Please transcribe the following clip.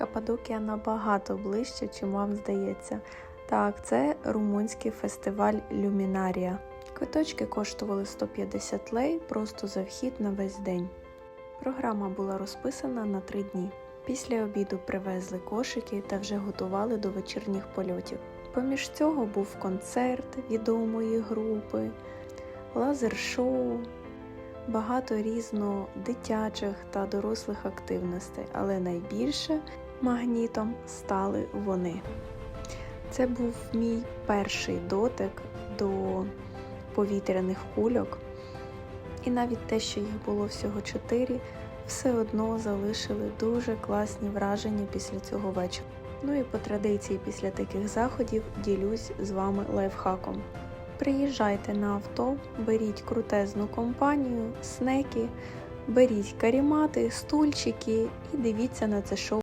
Каппадокія набагато ближче, чим вам здається. Так, це румунський фестиваль Люмінарія. Квиточки коштували 150 лей просто за вхід на весь день. Програма була розписана на три дні. Після обіду привезли кошики та вже готували до вечірніх польотів. Поміж цього був концерт відомої групи, лазер-шоу, багато різно дитячих та дорослих активностей, але найбільше магнітом стали вони. Це був мій перший дотик до повітряних кульок, і навіть те, що їх було всього чотири, все одно залишили дуже класні враження після цього вечора. Ну і по традиції після таких заходів ділюсь з вами лайфхаком. Приїжджайте на авто, беріть крутезну компанію, снеки, беріть карімати, стульчики і дивіться на це шоу